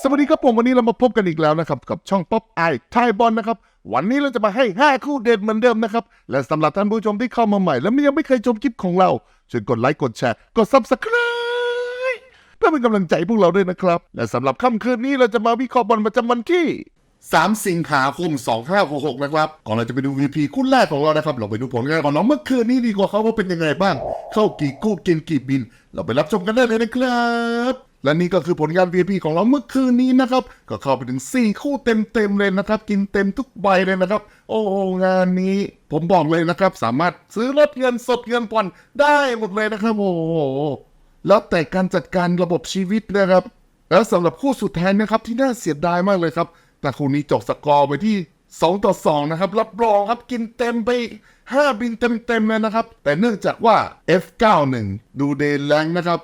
สวัสดีครับผมวันนี้เรามาพบกันอีกแล้วนะครับ กับช่องป๊อปไอไทยบอลนะครับ วันนี้เราจะมาให้ 5 คู่เด็ดเหมือนเดิมนะครับ และสำหรับท่านผู้ชมที่เข้ามาใหม่ และยังไม่เคยชมคลิปของเราช่วยกดไลค์กดแชร์กด subscribe เพื่อเป็นกำลังใจพวกเราด้วยนะครับ และสำหรับค่ำคืนนี้เราจะมาวิเคราะห์บอลประจำวันที่ 3 สิงหาคม2566นะครับก่อนเราจะไปดู VP คู่แรกของเรานะครับ เราไปดูผลงานของน้องเมื่อคืนนี้ดีกว่าเขาว่าเป็นยังไงบ้าง เข้ากี่กู้กินกี่บิน เราไปรับชมกันได้เลยนะครับ และนี่ก็คือผลงาน VP ของเราเมื่อคืนนี้นะครับ ก็เข้าไปถึง 4 คู่เต็มๆเลยนะครับ กินเต็มทุกใบเลยนะครับ โอ้โหงานนี้ผมบอกเลยนะครับ สามารถซื้อรถเงินสดเงินผ่อนได้หมดเลยนะครับ โอ้โหแล้วแต่การจัดการระบบชีวิตนะครับ แล้วสำหรับคู่สุดท้ายนะครับที่น่าเสียดายมากเลยครับ แต่คู่นี้จบสกอร์ไปที่2ต่อ2นะครับ รับรองครับกินเต็มไป 5 บินเต็มๆเลยนะครับ แต่เนื่องจากว่า F91 ดูเดนแรงนะครับ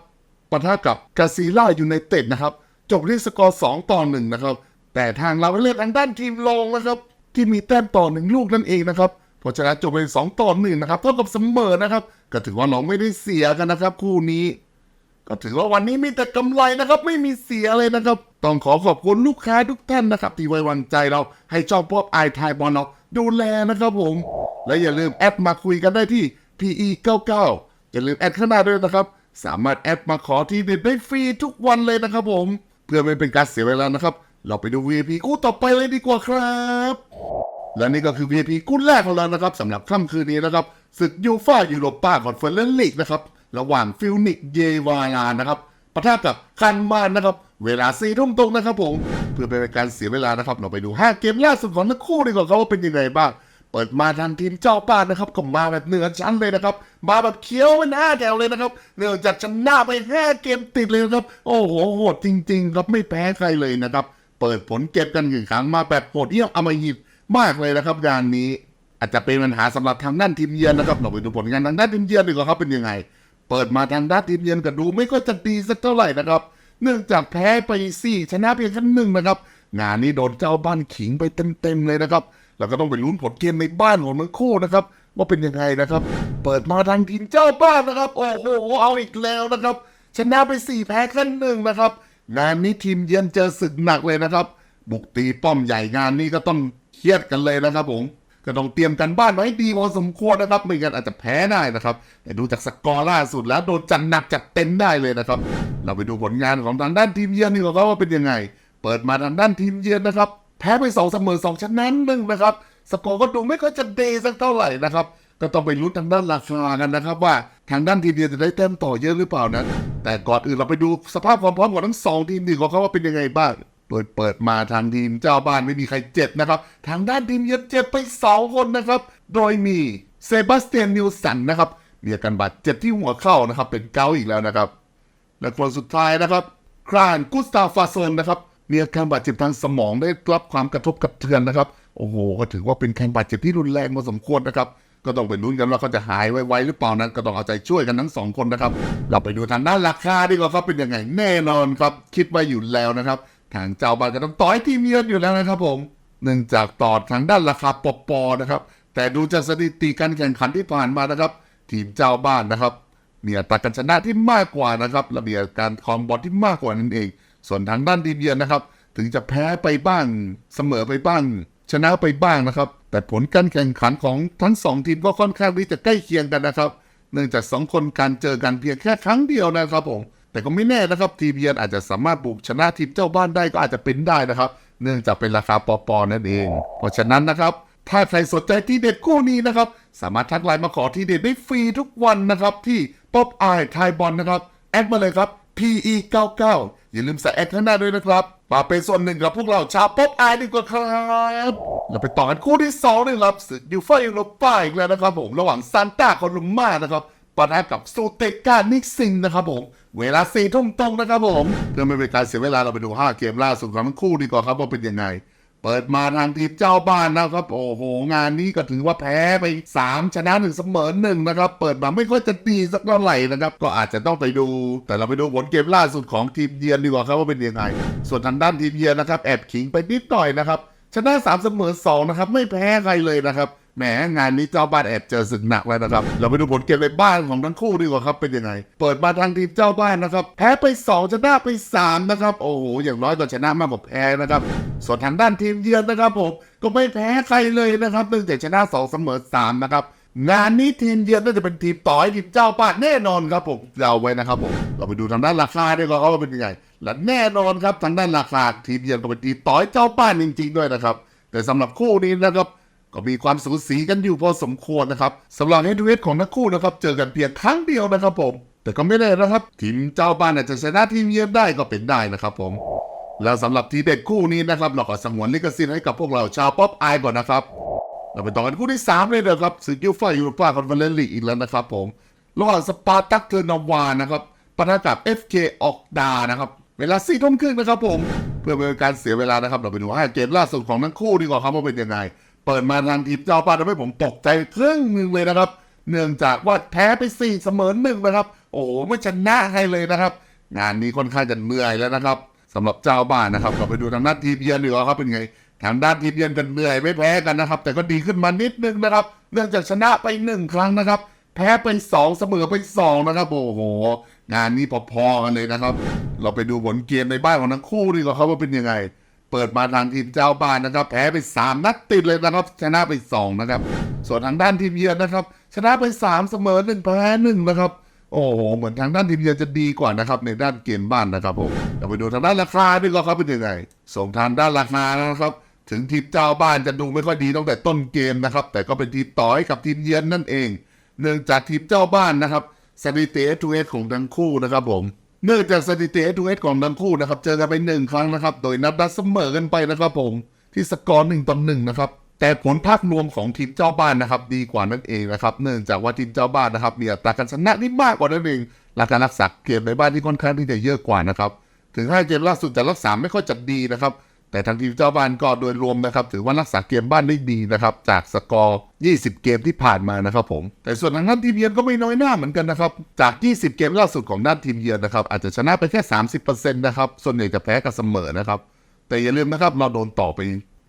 ปะทะกับกาซีล่าอยูไนเต็ดนะครับ จบที่สกอร์ 2 ต่อ 1 นะครับ แต่ทางเราเล่นทางด้านทีมรองนะครับ ที่มีแต้มต่อหนึ่งลูกนั่นเองนะครับเพราะฉะนั้นจบเป็น 2 ต่อ 1 นะครับ เท่ากับเสมอนะครับ ก็ถือว่าน้องไม่ได้เสียกันนะครับ คู่นี้ ก็ถือว่าวันนี้มีแต่กำไรนะครับ ไม่มีเสียเลยนะครับ ต้องขอขอบคุณลูกค้าทุกท่านนะครับ ที่ไว้วางใจเราให้ชอบพบไอทายบอลเราดูแลนะครับผม และอย่าลืมแอดมาคุยกันได้ที่ PE 99 อย่าลืมแอดข้างหน้าด้วยนะครับ สามารถแอดมาขอที่เด็ดได้ฟรีทุกวันเลยนะครับผม เพื่อไม่เป็นการเสียเวลานะครับ เราไปดู VIP คู่ต่อไปเลยดีกว่าครับ และนี่ก็คือ VIP คู่แรกของเรานะครับสำหรับค่ำคืนนี้นะครับศึกยูฟ่ายูโรป้าคอนเฟอเรนซ์ลีกนะครับระหว่างฟิลนิกเยวายานะครับปะทะกับคันมานนะครับ เวลาสี่ทุ่มตรงนะครับผม เพื่อเป็นการเสียเวลานะครับ เราไปดู 5 เกมล่าสุดของทั้งคู่ดีกว่าครับว่าเป็นยังไงบ้าง เปิดมาทางทีมเจ้าบ้านนะครับก็มาแบบเหนือชั้นเลยนะครับ มาแบบเคี้ยวเป็นหน้าแถวเลยนะครับเนื่องจากชนะไปห้าเกมติดเลยนะครับ โอ้โหโหดจริงๆครับไม่แพ้ใครเลยนะครับ เปิดผลเก็บกันกี่ครั้งมาแบบโหดเยี่ยมอมหิตมากเลยนะครับงานนี้ อาจจะเป็นปัญหาสำหรับทางด้านทีมเยือนนะครับเราไปดูผลงานทางด้านทีมเยือนดีกว่าครับเป็นยังไง เปิดมาทางด้านทีมเยือนก็ดูไม่ก็จะดีสักเท่าไหร่นะครับ เนื่องจากแพ้ไปสี่ชนะเพียงแค่หนึ่งนะครับ งานนี้โดนเจ้าบ้านขิงไปเต็มๆเลยนะครับ แล้วก็ต้องไปลุ้นผลเกมในบ้านของทั้งคู่นะครับ ว่าเป็นยังไงนะครับ เปิดมาทางทีมเจ้าบ้านนะครับ โอ้โหเอาอีกแล้วนะครับ ชนะไปสี่แพ้แค่หนึ่งนะครับ งานนี้ทีมเยือนเจอศึกหนักเลยนะครับ บุกตีป้อมใหญ่งานนี้ก็ต้องเครียดกันเลยนะครับผม ก็ต้องเตรียมกันบ้านไว้ให้ดีพอสมควรนะครับไม่งั้นอาจจะแพ้ได้นะครับ แต่ดูจากสกอร์ล่าสุดแล้วโดนจัดหนักจัดเต็มได้เลยนะครับ เราไปดูผลงานของทางด้านทีมเยือนนี่ก่อนครับว่าเป็นยังไง เปิดมาทางด้านทีมเยือนนะครับ แพ้ไปสองเสมอสองชนะหนึ่งนะครับ สกอร์ก็ดูไม่ค่อยจะเดสักเท่าไหร่นะครับ ก็ต้องไปลุ้นทางด้านราคากันนะครับ ว่าทางด้านทีมเยือนจะได้แต้มต่อเยอะหรือเปล่านะ แต่ก่อนอื่นเราไปดูสภาพความพร้อมของทั้งสองทีมดีกว่าครับว่าเป็นยังไงบ้าง เปิดเปิดมาทางทีมเจ้าบ้านไม่มีใครเจ็บนะครับ ทางด้านทีมเยือนเจ็บไปสองคนนะครับ โดยมีเซบาสเตียนนิวสันนะครับมีอาการบาดเจ็บที่หัวเข่านะครับ เป็นเกาอีกแล้วนะครับ และคนสุดท้ายนะครับครานกุสตาฟาเซนนะครับมีอาการบาดเจ็บทางสมองได้รับความกระทบกระเทือนนะครับ โอ้โห ก็ถือว่าเป็นการบาดเจ็บที่รุนแรงพอสมควรนะครับ ก็ต้องไปลุ้นกันว่าเขาจะหายไวๆหรือเปล่านะก็ต้องเอาใจช่วยกันทั้งสองคนนะครับ เราไปดูทางด้านราคาดีกว่าครับเป็นยังไงแน่นอนครับ คิดไว้อยู่แล้วนะครับ ทางเจ้าบ้านก็ต้องต่อยทีมเยือนอยู่แล้วนะครับผม เนื่องจากต่อทางด้านราคาปอปอนะครับ แต่ดูจากสถิติการแข่งขันที่ผ่านมานะครับ ทีมเจ้าบ้านนะครับมีอัตราการชนะที่มากกว่านะครับและมียบการคองบอลที่มากกว่านั่นเอง ส่วนทางด้านทีมเยือนนะครับ ถึงจะแพ้ไปบ้างเสมอไปบ้าง ชนะไปบ้างนะครับ แต่ผลการแข่งขันของทั้งสองทีมก็ค่อนข้างที่จะใกล้เคียงกันนะครับ เนื่องจากสองคนการเจอกันเพียงแค่ครั้งเดียวนะครับผม แต่ก็ไม่แน่นะครับทีมเยือนอาจจะสามารถบุกชนะทีมเจ้าบ้านได้ก็อาจจะเป็นได้นะครับ เนื่องจากเป็นราคาปอปอนั่นเอง เพราะฉะนั้นนะครับถ้าใครสนใจที่เด็ดคู่นี้นะครับ สามารถทักไลน์มาขอที่เด็ดได้ฟรีทุกวันนะครับ ที่ป๊อปไอไทยบอลนะครับ แอดมาเลยครับ PE 99 อย่าลืมใส่แอดข้างหน้าด้วยนะครับมาเป็นส่วนหนึ่งกับพวกเราชาวป๊อปไอดีกว่าครับเราไปต่อกันคู่ที่สองเลยครับศึกยูฟ่ายูโรป้าอีกแล้วนะครับผมระหว่างซานต้าคอลุมมานะครับ ปะทะกับซูเตกานิกซิงนะครับผม เวลาสี่ทุ่มตรงนะครับผมเพื่อไม่เป็นการเสียเวลาเราไปดู 5 เกมล่าสุดของทั้งคู่ดีกว่าครับว่าเป็นยังไง เปิดมาทางทีมเจ้าบ้านนะครับ โอ้โห งานนี้ก็ถือว่าแพ้ไป 3 ชนะหนึ่งเสมอหนึ่งนะครับ เปิดมาไม่ค่อยจะดีสักเท่าไหร่นะครับ ก็อาจจะต้องไปดู แต่เราไปดูผลเกมล่าสุดของทีมเยือนดีกว่าครับว่าเป็นยังไง ส่วนทางด้านทีมเยือนนะครับแอบขิงไปนิดหน่อยนะครับชนะ3เสมอ2นะครับไม่แพ้ใครเลยนะครับ แหมงานนี้เจ้าบ้านแอบเจอศึกหนักแล้วนะครับ เราไปดูผลเกมในบ้านของทั้งคู่ดีกว่าครับเป็นยังไง เปิดมาทางทีมเจ้าบ้านนะครับ แพ้ไป2ชนะไป 3 นะครับ โอ้โห อย่างน้อยก็ชนะมากกว่าแพ้นะครับ ส่วนทางด้านทีมเยือนนะครับผม ก็ไม่แพ้ใครเลยนะครับเนื่องจากชนะ2เสมอ3นะครับงานนี้ทีมเยือนน่าจะเป็นทีมต่อให้ทีมเจ้าบ้านแน่นอนครับผมเดาไว้นะครับผมเราไปดูทางด้านราคาดีกว่าครับว่าเป็นยังไงและแน่นอนครับทางด้านราคาทีมเยือนก็เป็นทีมต่อให้เจ้าบ้านจริง ๆ ด้วยนะครับ แต่สำหรับคู่นี้นะครับ ก็มีความสูสีกันอยู่พอสมควรนะครับสำหรับเฮดทูเฮดของทั้งคู่นะครับ เจอกันเพียงครั้งเดียวนะครับผม แต่ก็ไม่แน่นะครับ ทีมเจ้าบ้านอาจจะชนะทีมเยือนได้ก็เป็นได้นะครับผม แล้วสำหรับทีเด็ดคู่นี้นะครับ เราก็สงวนลิขสิทธิ์ให้กับพวกเราชาวป๊อปอายก่อนนะครับ เราไปต่อกันคู่ที่ 3 เลยนะครับสึกยูฟ่ายูโรปาคอนเฟอเรนซ์ลีกอีกแล้วนะครับผมระหว่างสปาร์ตักเทอร์นาวานะครับปะทะกับ FK ออกดานะครับเวลาสี่ทุ่มครึ่งนะครับผม เพื่อเป็นการเสียเวลานะครับ เราไปดูห้าเกมล่าสุดของทั้งคู่ดีกว่าครับว่าเป็นยังไง เปิดมาทางทีมเจ้าบ้านทำให้ผมตกใจครึ่งนึงเลยนะครับ เนื่องจากว่าแพ้ไปสี่เสมอหนึ่งนะครับ โอ้โหไม่ชนะให้เลยนะครับ งานนี้ค่อนข้างจะเหนื่อยแล้วนะครับสำหรับเจ้าบ้านนะครับเราไปดูทางด้านทีมเยือนดีกว่าครับเป็นไงทางด้านทีมเยือนกันเหนื่อยไม่แพ้กันนะครับ แต่ก็ดีขึ้นมานิดนึงนะครับ เนื่องจากชนะไปหนึ่งครั้งนะครับ แพ้ไปสองเสมอไปสองนะครับโอ้โห งานนี้พอๆกันเลยนะครับ เราไปดูผลเกมในบ้านของทั้งคู่ดีกว่าครับว่าเป็นยังไง เปิดมาทางทีมเจ้าบ้านนะครับ แพ้ไป 3 นัดติดเลยนะครับ ชนะไป 2 นะครับ ส่วนทางด้านทีมเยือนนะครับ ชนะไป 3 เสมอ1แพ้1นะครับ โอ้โห เหมือนทางด้านทีมเยือนจะดีกว่านะครับ ในด้านเกมบ้านนะครับผมเราไปดูทางด้านราคาดีกว่าครับเป็นยังไงส่งทางด้านราคานะครับ ถึงทีมเจ้าบ้านจะดูไม่ค่อยดีตั้งแต่ต้นเกมนะครับ แต่ก็เป็นทีมต่อให้กับทีมเยือนนั่นเอง เนื่องจากทีมเจ้าบ้านนะครับสถิติเอทูเอของทั้งคู่นะครับผม เนื่องจากสถิติเอทูเอของทั้งคู่นะครับ เจอกันไปหนึ่งครั้งนะครับ โดยนับดัดเสมอกันไปนะครับผมที่สกอร์หนึ่งต่อหนึ่งนะครับ แต่ผลภาพรวมของทีมเจ้าบ้านนะครับ ดีกว่านั่นเองนะครับ เนื่องจากว่าทีมเจ้าบ้านนะครับมีอัตราการชนะที่มากกว่านั่นเองและการรักษาเกมในบ้านที่ค่อนข้างที่จะเยอะกว่านะครับ ถึงห้าเกมล่าสุดจะรักษาไม่ค่อยจัดดีนะครับ แต่ทางทีมเจ้าบ้านก็โดยรวมนะครับ ถือว่ารักษาเกมบ้านได้ดีนะครับ จากสกอร์ 20 เกมที่ผ่านมานะครับผม แต่ส่วนทางด้านทีมเยือนก็ไม่น้อยหน้าเหมือนกันนะครับ จาก 20 เกมล่าสุดของด้านทีมเยือนนะครับ อาจจะชนะไปแค่ 30%นะครับ ส่วนใหญ่จะแพ้กับเสมอนะครับ แต่อย่าลืมนะครับเราโดนต่อไป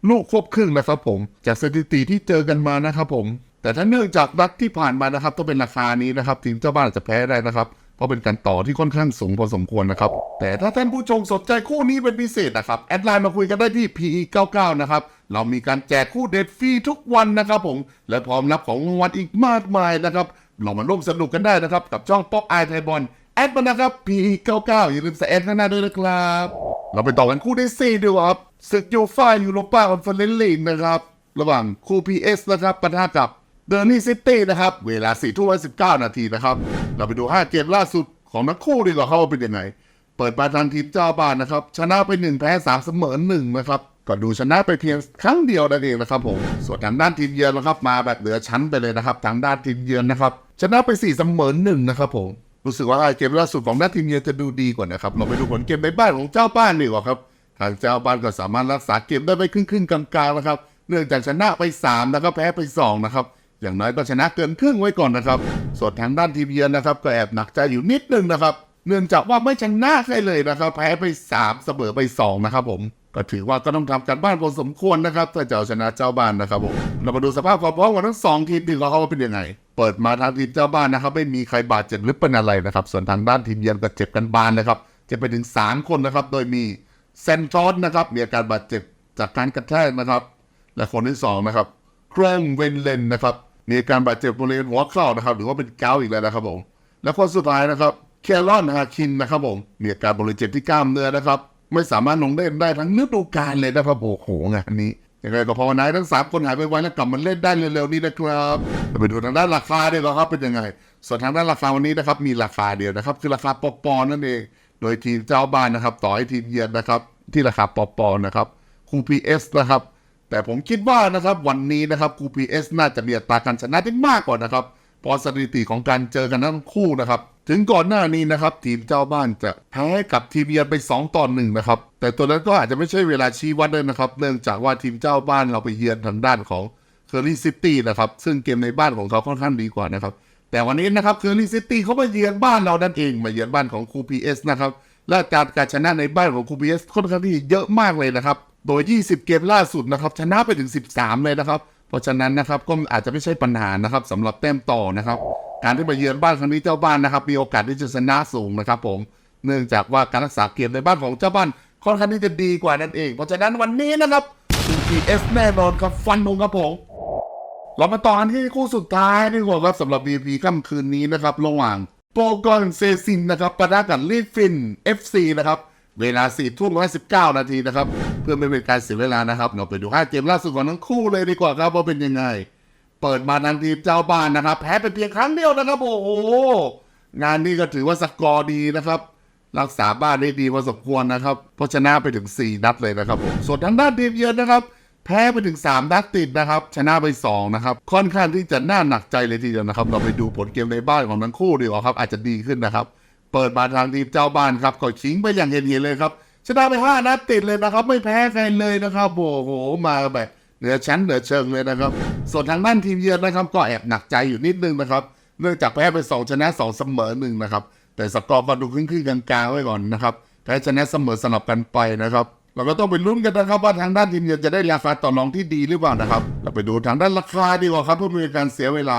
ลูกควบครึ่งนะครับผม จากสถิติที่เจอกันมานะครับผม แต่ถ้าเนื่องจากนัดที่ผ่านมานะครับต้องเป็นราคานี้นะครับทีมเจ้าบ้านอาจจะแพ้ได้นะครับ เพราะเป็นการต่อที่ค่อนข้างสูงพอสมควรนะครับ แต่ถ้าท่านผู้ชมสนใจคู่นี้เป็นพิเศษนะครับ แอดไลน์มาคุยกันได้ที่ PE99 นะครับ เรามีการแจกคู่เด็ดฟรีทุกวันนะครับผม และพร้อมรับของรางวัลอีกมากมายนะครับ เรามาร่วมสนุกกันได้นะครับ กับช่องป๊อปไอไทยบอลแอดมานะครับ PE99 อย่าลืมใส่แอดข้างหน้าด้วยนะครับ เราไปต่อกันคู่ที่สี่ดีกว่าครับศึกยูฟ่ายูโรปาคอนเฟอเรนซ์ลีกนะครับ ระหว่างคู่ PS นะครับปะทะกับ เดอร์นี่ซิตี้นะครับ เวลา4ทุ่ม19นาทีนะครับ เราไปดู 5 เกมล่าสุดของทั้งคู่ดีกว่าครับว่าเป็นยังไง เปิดมาทางทีมเจ้าบ้านนะครับ ชนะไป1แพ้3เสมอ1นะครับก็ดูชนะไปเพียงครั้งเดียวนั่นเองนะครับผมส่วนทางด้านทีมเยือนนะครับ มาแบบเหลือชั้นไปเลยนะครับ ทางด้านทีมเยือนนะครับ ชนะไป4เสมอ1นะครับผมรู้สึกว่าเกมล่าสุดของด้านทีมเยือนจะดูดีกว่านะครับเราไปดูผลเกมในบ้านของเจ้าบ้านดีกว่าครับทางเจ้าบ้านก็สามารถรักษาเกมได้ไปครึ่งครึ่งๆกลางๆนะครับเนื่องจากชนะไป3แล้วก็แพ้ไป2นะครับ อย่างน้อยก็ชนะเกินครึ่งไว้ก่อนนะครับ ส่วนทางด้านทีมเยือนนะครับ ก็แอบหนักใจอยู่นิดนึงนะครับ เนื่องจากว่าไม่ชนะใครเลยนะครับ แพ้ไป 3 เสมอไป 2 นะครับผมก็ถือว่าก็ต้องทำการบ้านพอสมควรนะครับถ้าจะเอาชนะเจ้าบ้านนะครับผมเรามาดูสภาพความพร้อมของทั้งสองทีมดีกว่าเขาว่าเป็นยังไงเปิดมาทางทีมเจ้าบ้านนะครับ ไม่มีใครบาดเจ็บหรือเป็นอะไรนะครับ ส่วนทางด้านทีมเยือนก็เจ็บกันบานนะครับเจ็บไปถึง 3 คนนะครับ โดยมีเซนทอสนะครับมีอาการบาดเจ็บจากการกระแทกนะครับ และคนที่สองนะครับเครงเวนเลนนะครับ มีอาการบาดเจ็บบริเวณหัวเข่านะครับ หรือว่าเป็นเกาอีกแล้วนะครับผม และคนสุดท้ายนะครับแคลรอนฮาคินนะครับผมมีอาการบริเจ็บที่กล้ามเนื้อนะครับ ไม่สามารถลงเล่นได้ทั้งฤดูกาลเลยนะครับโอ้โหงานนี้ยังไงก็ภาวนาทั้งสามคนหายไปไวแล้วกลับมาเล่นได้เร็วๆนี้นะครับไปดูทางด้านราคาดีกว่าครับเป็นยังไง ส่วนทางด้านราคาวันนี้นะครับมีราคาเดียวนะครับ คือราคาปอปอนั่นเอง โดยทีมเจ้าบ้านนะครับ ต่อให้ทีมเยือนนะครับ ที่ราคาปอปอนะครับคูพีเอสนะครับ แต่ผมคิดว่านะครับวันนี้นะครับคูพีเอสน่าจะมีอัตราการชนะที่มากกว่านะครับเพอสถิติของการเจอกันทั้งคู่นะครับ ถึงก่อนหน้านี้นะครับทีมเจ้าบ้านจะแพ้กับทีมเยือนไป 2 ต่อหนึ่งนะครับ แต่ตัวนั้นก็อาจจะไม่ใช่เวลาชี้วัดด้วยนะครับ เนื่องจากว่าทีมเจ้าบ้านเราไปเยือนทางด้านของเคอร์รี่ซิตี้นะครับ ซึ่งเกมในบ้านของเขาค่อนข้างดีกว่านะครับ แต่วันนี้นะครับเคอร์รี่ซิตี้เขามาเยือนบ้านเรานั่นเองมาเยือนบ้านของคูพีเอสนะครับและการการชนะในบ้านของคูพีเอสค่อนข้างที่เยอะมากเลยนะครับ โดย 20 เกมล่าสุดนะครับชนะไปถึง 13 เลยนะครับ เพราะฉะนั้นนะครับก็อาจจะไม่ใช่ปัญหานะครับสำหรับแต้มต่อนะครับ การที่มาเยือนบ้านครั้งนี้เจ้าบ้านนะครับมีโอกาสที่จะชนะสูงนะครับผมเนื่องจากว่าการรักษาเกมในบ้านของเจ้าบ้านค่อนข้างที่จะดีกว่านั่นเอง เพราะฉะนั้นวันนี้นะครับ 2PS แน่นอนครับฟันธงครับผมเรามาต่อกันที่คู่สุดท้ายดีกว่าครับสำหรับ VP ค่ำคืนนี้นะครับ ระหว่างโปกอนเซซินนะครับปะทะกับลีฟิน FC นะครับ เวลา4ทุ่ม19นาทีนะครับ เพื่อไม่เป็นการเสียเวลานะครับ เราไปดู5เกมล่าสุดของทั้งคู่เลยดีกว่าครับว่าเป็นยังไง เปิดมาทางทีมเจ้าบ้านนะครับ แพ้ไปเพียงครั้งเดียวนะครับ โอ้โห งานนี้ก็ถือว่าสกอร์ดีนะครับ รักษาบ้านได้ดีพอสมควรนะครับ เพราะชนะไปถึง 4 นัดเลยนะครับผมส่วนทางด้านทีมเยือนนะครับ แพ้ไปถึง 3 นัดติดนะครับ ชนะไป 2 นะครับ ค่อนข้างที่จะน่าหนักใจเลยทีเดียวนะครับ เราไปดูผลเกมในบ้านของทั้งคู่ดีกว่าครับ อาจจะดีขึ้นนะครับ เปิดมาทางทีมเจ้าบ้านครับก็ชิงไปอย่างเห็นๆเลยครับ ชนะไป5นัดติดเลยนะครับ ไม่แพ้ใครเลยนะครับโอ้โหมาแบบเหนือชั้นเหนือเชิงเลยนะครับ ส่วนทางด้านทีมเยือนนะครับ ก็แอบหนักใจอยู่นิดนึงนะครับ เนื่องจากแพ้ไป2ชนะ2เสมอหนึ่งนะครับ แต่สกอร์ก็ดูขึ้นขึ้นๆกลางๆไว้ก่อนนะครับแพ้ชนะเสมอสลับกันไปนะครับเราก็ต้องไปลุ้นกันนะครับว่าทางด้านทีมเยือนจะได้ราคาต่อรองที่ดีหรือเปล่านะครับ เราไปดูทางด้านราคาดีกว่าครับเพื่อไม่ให้การเสียเวลา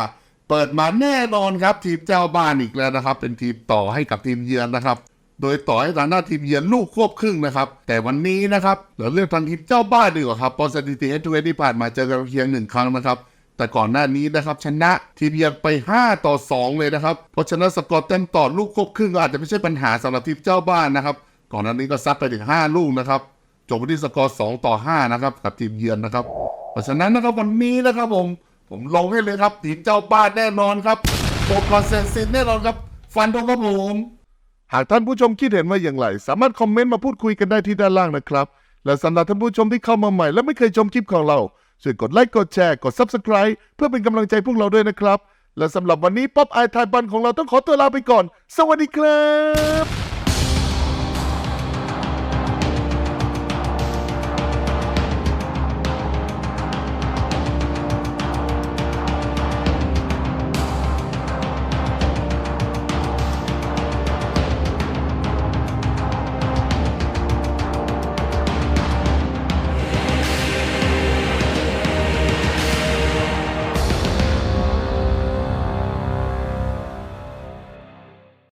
เปิดมาแน่นอนครับทีมเจ้าบ้านอีกแล้วนะครับ เป็นทีมต่อให้กับทีมเยือนนะครับ โดยต่อให้ทางด้าทีมเยือนลูกควบครึ่งนะครับ แต่วันนี้นะครับเราเลือกทางทีมเจ้าบ้านดีกว่าครับเพอสถิติเอทูเอที่ผ่านมาเจอกันเพียงหนึ่งครั้งนะครับ แต่ก่อนหน้านี้นะครับชนะทีมเยือนไป 5 ต่อ 2 เลยนะครับ เพราะฉะนั้นสกอร์เต็มต่อลูกควบครึ่งก็อาจจะไม่ใช่ปัญหาสำหรับทีมเจ้าบ้านนะครับ ก่อนหน้านี้ก็ซัดไปถึง 5 ลูกนะครับจบที่สกอร์ 2 ต่อ 5 นะครับกับทีมเยือนนะครับ เพราะฉะนั้นนะครับวันนี้นะครับผม ผมลงให้เลยครับทีมเจ้าบ้านแน่นอนครับโปรคอนเซนซินแน่นอนครับ ฟันธงครับผม หากท่านผู้ชมคิดเห็นว่าอย่างไร สามารถคอมเมนต์มาพูดคุยกันได้ที่ด้านล่างนะครับ และสำหรับท่านผู้ชมที่เข้ามาใหม่ และไม่เคยชมคลิปของเราช่วยกดไลค์กดแชร์กด Subscribe เพื่อเป็นกำลังใจพวกเราด้วยนะครับ และสำหรับวันนี้ป๊อปไอทายบันของเราต้องขอตัวลาไปก่อน สวัสดีครับ